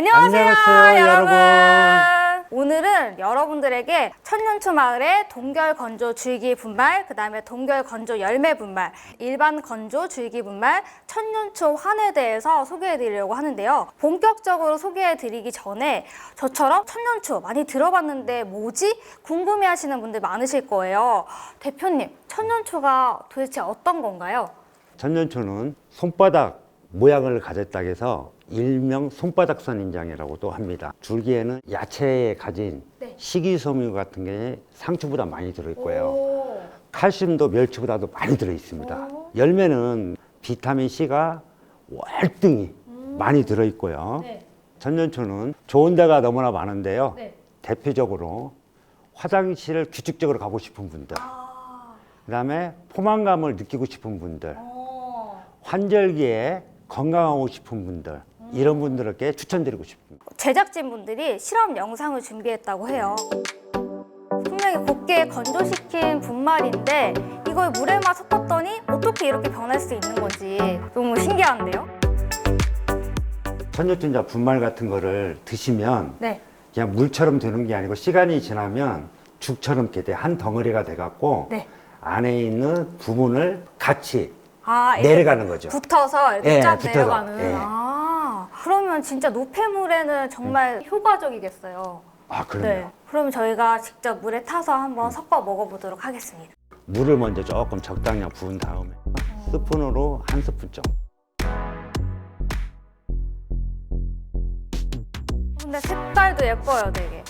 안녕하세요, 안녕하세요, 여러분. 여러분. 오늘은 여러분들에게 천년초 마을의 동결 건조 줄기 분말, 그 다음에 동결 건조 열매 분말, 일반 건조 줄기 분말, 천년초 환에 대해서 소개해 드리려고 하는데요. 본격적으로 소개해 드리기 전에 저처럼 천년초 많이 들어봤는데 뭐지? 궁금해 하시는 분들 많으실 거예요. 대표님, 천년초가 도대체 어떤 건가요? 전년초는 손바닥 모양을 가졌다 해서 일명 손바닥 선인장이라고도 합니다. 줄기에는 야채에 가진 네. 식이섬유 같은 게 상추보다 많이 들어있고요. 오. 칼슘도 멸치보다도 많이 들어있습니다. 오. 열매는 비타민 C가 월등히 많이 들어있고요. 음. 네. 전년초는 좋은 데가 너무나 많은데요. 네. 대표적으로 화장실을 규칙적으로 가고 싶은 분들, 아. 그다음에 포만감을 느끼고 싶은 분들, 어. 환절기에 건강하고 싶은 분들 이런 분들에게 추천드리고 싶습니다. 제작진분들이 실험 영상을 준비했다고 해요. 분명히 곱게 건조시킨 분말인데 이걸 물에만 섞었더니 어떻게 이렇게 변할 수 있는 건지 너무 신기한데요? 천연전자 분말 같은 거를 드시면 네. 그냥 물처럼 되는 게 아니고 시간이 지나면 죽처럼 이렇게 돼. 한 덩어리가 돼갖고 네. 안에 있는 부분을 같이 아, 이렇게 내려가는 거죠. 붙어서 예, 쫙 붙어서. 내려가는. 예. 아, 그러면 진짜 노폐물에는 정말 효과적이겠어요. 아 그럼요. 네. 그러면 저희가 직접 물에 타서 한번 섞어 먹어보도록 하겠습니다. 물을 먼저 조금 적당량 부은 다음에 스푼으로 한 스푼 정도. 근데 색깔도 예뻐요, 되게.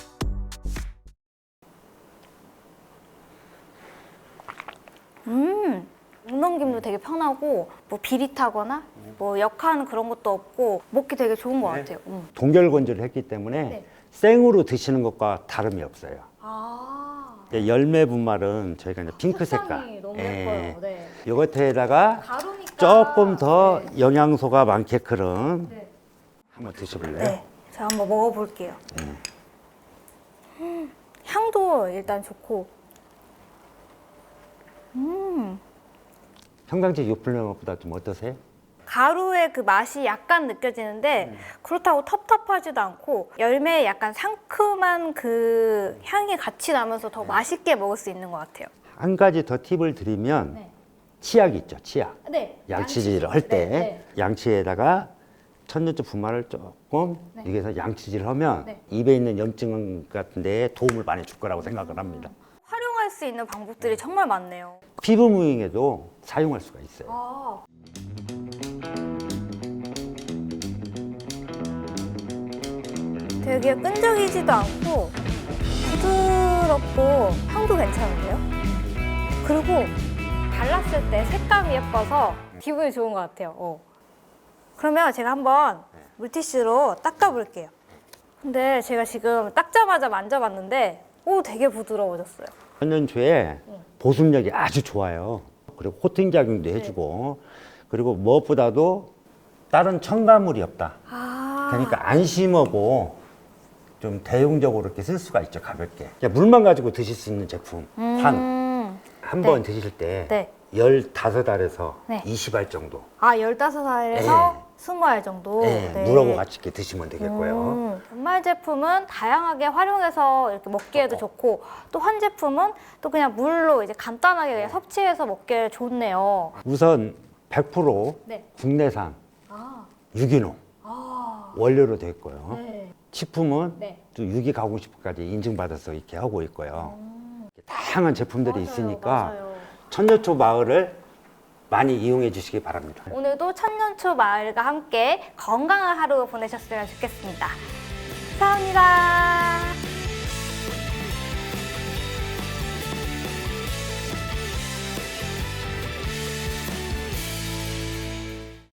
음, 목넘김도 되게 편하고 뭐 비릿하거나 뭐 역한 그런 것도 없고 먹기 되게 좋은 것 네. 같아요. 음. 동결 건조를 했기 때문에 네. 생으로 드시는 것과 다름이 없어요. 아, 이제 열매 분말은 저희가 이제 핑크 색깔. 색상이 너무 예. 예뻐요. 네. 요거트에다가 가루니까 조금 더 네. 영양소가 많게끔 네. 한번 드셔볼래요? 네, 제가 한번 먹어볼게요. 음, 향도 일단 좋고, 음, 유플레 것보다 좀 어떠세요? 가루의 그 맛이 약간 느껴지는데 그렇다고 텁텁하지도 않고 열매의 약간 상큼한 그 향이 같이 나면서 더 맛있게 먹을 수 있는 것 같아요. 한 가지 더 팁을 드리면 네. 치약 있죠, 치약. 네. 양치질을 할 때 네, 양치에다가 천년초 분말을 조금 네. 여기서 양치질을 하면 네. 입에 있는 염증 같은 데에 도움을 많이 줄 거라고 생각을 합니다. 수 있는 방법들이 정말 많네요. 피부 무잉에도 사용할 수가 있어요. 아. 되게 끈적이지도 않고 부드럽고 향도 괜찮은데요? 그리고 발랐을 때 색감이 예뻐서 기분이 좋은 것 같아요. 어. 그러면 제가 한번 물티슈로 닦아볼게요. 근데 제가 지금 닦자마자 만져봤는데 오 되게 부드러워졌어요. 천년초에 보습력이 아주 좋아요. 그리고 코팅 작용도 해주고 그리고 무엇보다도 다른 첨가물이 없다. 아. 그러니까 안심하고 좀 대용적으로 이렇게 쓸 수가 있죠 가볍게. 그냥 물만 가지고 드실 수 있는 제품 환. 음. 한 네. 번 드실 때 네. 15알에서 네. 20알 정도 아, 15살에서 20알 정도? 네, 네. 물하고 같이 이렇게 드시면 되겠고요. 음, 분말 제품은 다양하게 활용해서 이렇게 먹기에도 좋고 또 한 제품은 또 그냥 물로 이제 간단하게 그냥 섭취해서 먹기에 좋네요. 우선 100% 네. 국내산 아, 유기농 아, 원료로 되어 있고요. 네. 식품은 네. 또 유기 가공 식품까지 인증받아서 이렇게 하고 있고요. 다양한 제품들이 맞아요, 있으니까 맞아요. 천녀초 마을을 많이 이용해 주시기 바랍니다. 오늘도 천년초 마을과 함께 건강한 하루 보내셨으면 좋겠습니다. 감사합니다.